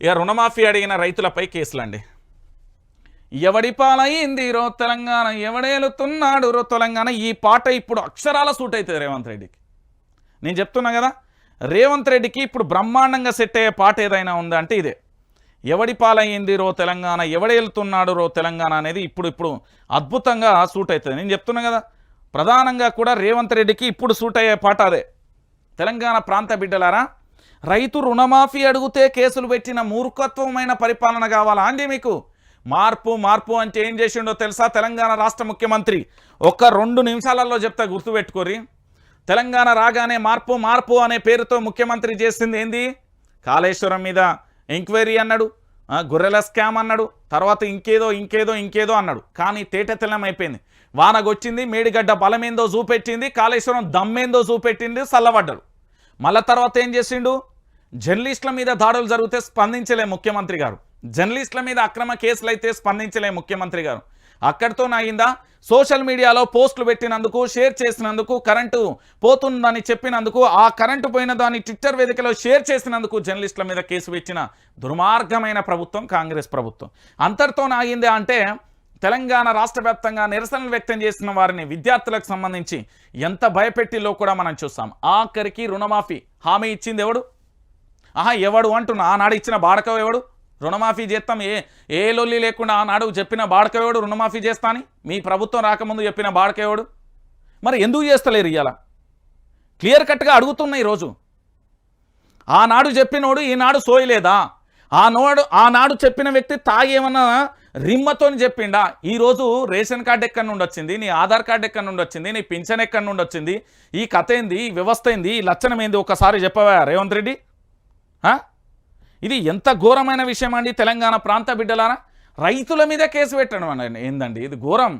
ఇక రుణమాఫీ అడిగిన రైతులపై కేసులండి. ఎవడి పాలయ్యింది రో తెలంగాణ? ఎవడేలుతున్నాడు రో తెలంగాణ? ఈ పాట ఇప్పుడు అక్షరాల సూట్ అవుతుంది రేవంత్ రెడ్డికి. నేను చెప్తున్నా కదా రేవంత్ రెడ్డికి ఇప్పుడు బ్రహ్మాండంగా సెట్ అయ్యే పాట ఏదైనా ఉందంటే ఇదే. ఎవడి పాలయ్యింది రో తెలంగాణ? ఎవడేలుతున్నాడు రో తెలంగాణ అనేది ఇప్పుడు ఇప్పుడు అద్భుతంగా సూట్ అవుతుంది. నేను చెప్తున్నా కదా ప్రధానంగా కూడా రేవంత్ రెడ్డికి ఇప్పుడు సూట్ అయ్యే పాట అదే. తెలంగాణ ప్రాంత బిడ్డలారా రైతు రుణమాఫీ అడిగితే కేసులు పెట్టిన మూర్ఖత్వమైన పరిపాలన కావాలా అండి మీకు? మార్పు మార్పు అంటే ఏం చేసిండో తెలుసా? తెలంగాణ రాష్ట్ర ముఖ్యమంత్రి ఒక్క రెండు నిమిషాలలో చెప్తా గుర్తుపెట్టుకోరి తెలంగాణ రాగానే మార్పు మార్పు అనే పేరుతో ముఖ్యమంత్రి చేసింది ఏంది? కాళేశ్వరం మీద ఎంక్వైరీ అన్నాడు గొర్రెల స్కామ్ అన్నాడు తర్వాత ఇంకేదో ఇంకేదో ఇంకేదో అన్నాడు. కానీ తేటతెల్లం అయిపోయింది. వానగొచ్చింది మేడిగడ్డ బలమేందో చూపెట్టింది కాళేశ్వరం దమ్మేందో చూపెట్టింది చల్లబడ్డాడు మళ్ళా తర్వాత ఏం చేసిండు? జర్నలిస్టుల మీద దాడులు జరిగితే స్పందించలే ముఖ్యమంత్రి గారు. జర్నలిస్టుల మీద అక్రమ కేసులు అయితే స్పందించలే ముఖ్యమంత్రి గారు. అక్కడితో నాయిందా సోషల్ మీడియాలో పోస్టులు పెట్టినందుకు షేర్ చేసినందుకు కరెంటు పోతుందని చెప్పినందుకు ఆ కరెంటు పోయిన దాన్ని ట్విట్టర్ వేదికలో షేర్ చేసినందుకు జర్నలిస్టుల మీద కేసు పెట్టిన దుర్మార్గమైన ప్రభుత్వం కాంగ్రెస్ ప్రభుత్వం. అంతటితో నాగిందా అంటే తెలంగాణ రాష్ట్ర వ్యాప్తంగా నిరసనలు వ్యక్తం చేసిన వారిని విద్యార్థులకు సంబంధించి ఎంత భయపెట్టిలో కూడా మనం చూస్తాం. ఆఖరికి రుణమాఫీ హామీ ఇచ్చింది ఎవడు? ఆహా ఎవడు అంటున్నా? ఆనాడు ఇచ్చిన బాడక ఎవడు? రుణమాఫీ చేస్తాం. ఏ ఏ లొల్లి లేకుండా ఆనాడు చెప్పిన బాడక ఎవడు? రుణమాఫీ చేస్తాని మీ ప్రభుత్వం రాకముందు చెప్పిన బాడక ఎవడు? మరి ఎందుకు చేస్తలేరు ఇవాళ క్లియర్ కట్గా అడుగుతున్నాయి ఈరోజు. ఆనాడు చెప్పినోడు ఈనాడు సోయలేదా? ఆనాడు ఆనాడు చెప్పిన వ్యక్తి తాగేమన్నా రిమ్మతోని చెప్పిండా? ఈరోజు రేషన్ కార్డు ఎక్కడి నుండి వచ్చింది? నీ ఆధార్ కార్డు ఎక్కడి నుండి వచ్చింది? నీ పింఛన్ ఎక్కడి నుండి వచ్చింది? ఈ కథ ఏంది? ఈ వ్యవస్థ ఏంది? ఈ లక్షణం ఏంది? ఒకసారి చెప్పవా రేవంత్ రెడ్డి? ఇది ఎంత ఘోరమైన విషయం అండి తెలంగాణ ప్రాంత బిడ్డలారా? రైతుల మీద కేసు పెట్టడం ఏందండి? ఇది ఘోరం.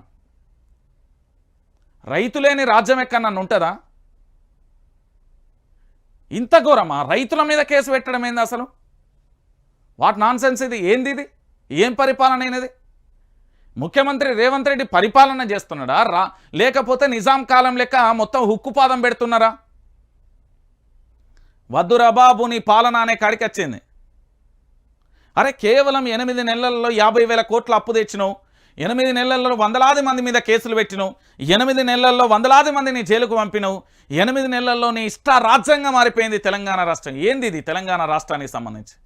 రైతులేని రాజ్యం ఎక్కడన్నా ఉంటుందా? ఇంత ఘోరమా? రైతుల మీద కేసు పెట్టడం ఏంది అసలు? వాట్ నాన్ సెన్స్ ఇది? ఏంది ఇది? ఏం పరిపాలన అయినది? ముఖ్యమంత్రి రేవంత్ రెడ్డి పరిపాలన చేస్తున్నాడా? రా లేకపోతే నిజాం కాలం లెక్క మొత్తం హుక్కుపాదం పెడుతున్నారా? వద్దురా బాబు నీ పాలన అనే కాడికి వచ్చింది. అరే కేవలం ఎనిమిది నెలల్లో యాభై వేల కోట్ల అప్పు తెచ్చినావు. ఎనిమిది నెలల్లో వందలాది మంది మీద కేసులు పెట్టినావు. ఎనిమిది నెలల్లో వందలాది మందిని జైలుకు పంపినవు. ఎనిమిది నెలల్లో నీ ఇష్ట రాజ్యంగా మారిపోయింది తెలంగాణ రాష్ట్రం. ఏంది ఇది తెలంగాణ రాష్ట్రానికి సంబంధించి?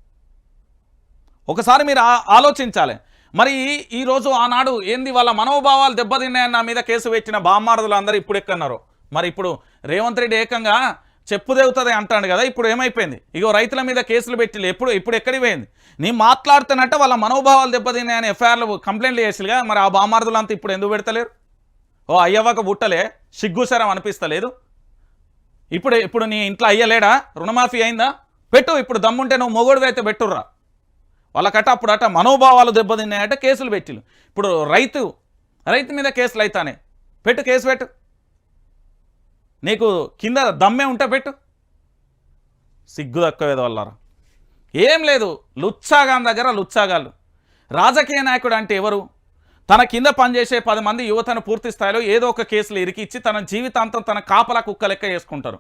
ఒకసారి మీరు ఆలోచించాలి. మరి ఈ- ఈరోజు ఆనాడు ఏంది వాళ్ళ మనోభావాలు దెబ్బతిన్నాయని నా మీద కేసు పెట్టిన బామ్మారదులు అందరూ ఇప్పుడు ఎక్కన్నారు మరి ఇప్పుడు రేవంత్ రెడ్డి ఏకంగా చెప్పు దేవుతుంది అంటాడు కదా ఇప్పుడు ఏమైపోయింది? ఇగో రైతుల మీద కేసులు పెట్టి ఎప్పుడు ఇప్పుడు ఎక్కడికి పోయింది? నేను మాట్లాడుతున్నట్ట వాళ్ళ మనోభావాలు దెబ్బతిన్నాయని ఎఫ్ఐఆర్లు కంప్లైంట్లు చేసిగా మరి ఆ బామ్మారదులు అంతా ఇప్పుడు ఎందుకు పెడతలేరు? ఓ అయ్యవ్వక బుట్టలే సిగ్గుసరం అనిపిస్తలేదు? ఇప్పుడు ఇప్పుడు నీ ఇంట్లో అయ్యలేడా? రుణమాఫీ అయిందా? పెట్టు ఇప్పుడు దమ్ముంటే నువ్వు మొగోడివి అయితే పెట్టుర్రా? వాళ్ళకట అప్పుడు అట మనోభావాలు దెబ్బతిన్నాయట కేసులు పెట్టిలు ఇప్పుడు రైతు రైతు మీద కేసులు అవుతానే పెట్టు కేసు పెట్టు. నీకు కింద దమ్మే ఉంటే పెట్టు. సిగ్గు తక్కువేది వల్లారా ఏం లేదు లుచ్చాగాన్ దగ్గర లుచ్చాగాళ్ళు. రాజకీయ నాయకుడు అంటే ఎవరు? తన కింద పనిచేసే పది మంది యువతను పూర్తి స్థాయిలో ఏదో ఒక కేసులు ఇరికిచ్చి తన జీవితాంతం తన కాపలా కుక్క లెక్క చేసుకుంటారు.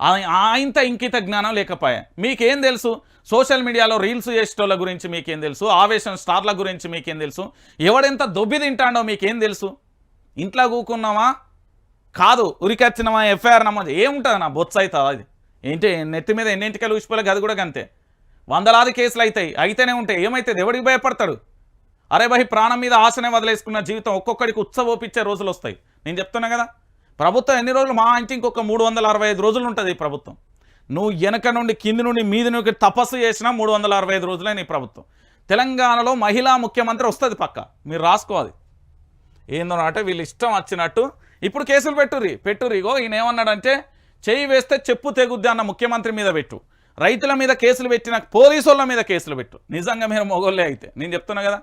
ఆయంత ఇంకిత జ్ఞానం లేకపోయా? మీకేం తెలుసు? సోషల్ మీడియాలో రీల్స్ చేసేటోళ్ళ గురించి మీకేం తెలుసు? ఆవేశం స్టార్ల గురించి మీకేం తెలుసు? ఎవడెంత దొబ్బి తింటాడో మీకేం తెలుసు? ఇంట్లో కూకున్నామా? కాదు ఉరికొచ్చినమా ఎఫ్ఐఆర్ నమోదు ఏముంటుంది నా బొత్స అవుతుంది అది? ఏంటి నెత్తి మీద ఎన్నింటికలు ఊసిపోలే అది కూడా అంతే వందలాది కేసులు అవుతాయి అయితేనే ఉంటాయి ఏమవుతుంది ఎవడికి భయపడతాడు? అరే భయ్ ప్రాణం మీద ఆశనే వదిలేసుకున్న జీవితం ఒక్కొక్కడికి ఉత్సవోపిచ్చే రోజులు వస్తాయి. నేను చెప్తున్నా కదా? ప్రభుత్వం ఎన్ని రోజులు మా ఇంటి ఇంకొక మూడు వందల అరవై ఐదు రోజులు ఉంటుంది ఈ ప్రభుత్వం. నువ్వు వెనక నుండి కింది నుండి మీది నుండి తపస్సు చేసినా మూడు వందల అరవై ఐదు రోజులే నీ ప్రభుత్వం. తెలంగాణలో మహిళా ముఖ్యమంత్రి వస్తుంది పక్క. మీరు రాసుకోవాలి. ఏందో అంటే వీళ్ళు ఇష్టం వచ్చినట్టు ఇప్పుడు కేసులు పెట్టుర్రి పెట్టుర్రిగో ఈయన ఏమన్నాడంటే చేయి వేస్తే చెప్పు తెగుద్ది అన్న ముఖ్యమంత్రి మీద పెట్టు. రైతుల మీద కేసులు పెట్టిన పోలీసుల మీద కేసులు పెట్టు. నిజంగా మీరు మొగోళ్ళే అయితే. నేను చెప్తున్నా కదా.